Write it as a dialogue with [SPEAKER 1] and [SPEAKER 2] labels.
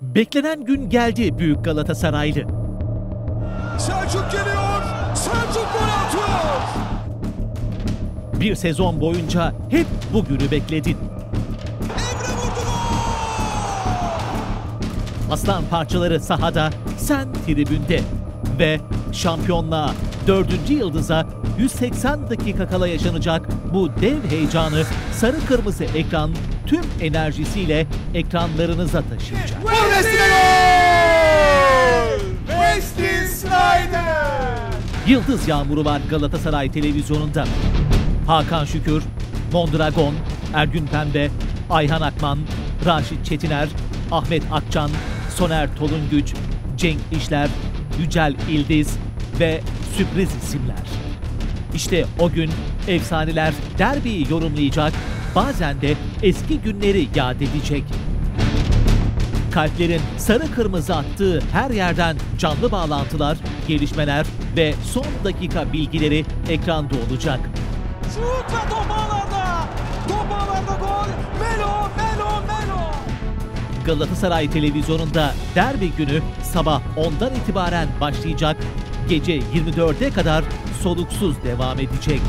[SPEAKER 1] Beklenen gün geldi Büyük Galatasaraylı.
[SPEAKER 2] Selçuk geliyor. Selçuk gol atıyor.
[SPEAKER 1] Bir sezon boyunca hep bugünü bekledin.
[SPEAKER 2] Emre vurdu gol.
[SPEAKER 1] Aslan parçaları sahada, sen tribünde. Ve şampiyonluğa, dördüncü yıldıza 180 dakika kala yaşanacak bu dev heyecanı sarı kırmızı ekran tüm enerjisiyle ekranlarınıza taşıyacak.
[SPEAKER 2] Wesley Snyder.
[SPEAKER 1] Yıldız Yağmuru var Galatasaray televizyonunda. Hakan Şükür, Mondragon, Ergün Pembe, Ayhan Akman, Raşit Çetiner, Ahmet Akçan, Soner Tolungüç, Cenk İşler, Yücel İldiz ve sürpriz isimler. İşte o gün efsaneler derbiyi yorumlayacak, bazen de eski günleri yad edecek. Kalplerin sarı kırmızı attığı her yerden canlı bağlantılar, gelişmeler ve son dakika bilgileri ekranda olacak.
[SPEAKER 2] Şut ve top ağlarda. Top ağlarda gol. Melo, Melo, Melo.
[SPEAKER 1] Galatasaray televizyonunda derbi günü sabah 10'dan itibaren başlayacak, gece 24'e kadar soluksuz devam edecek.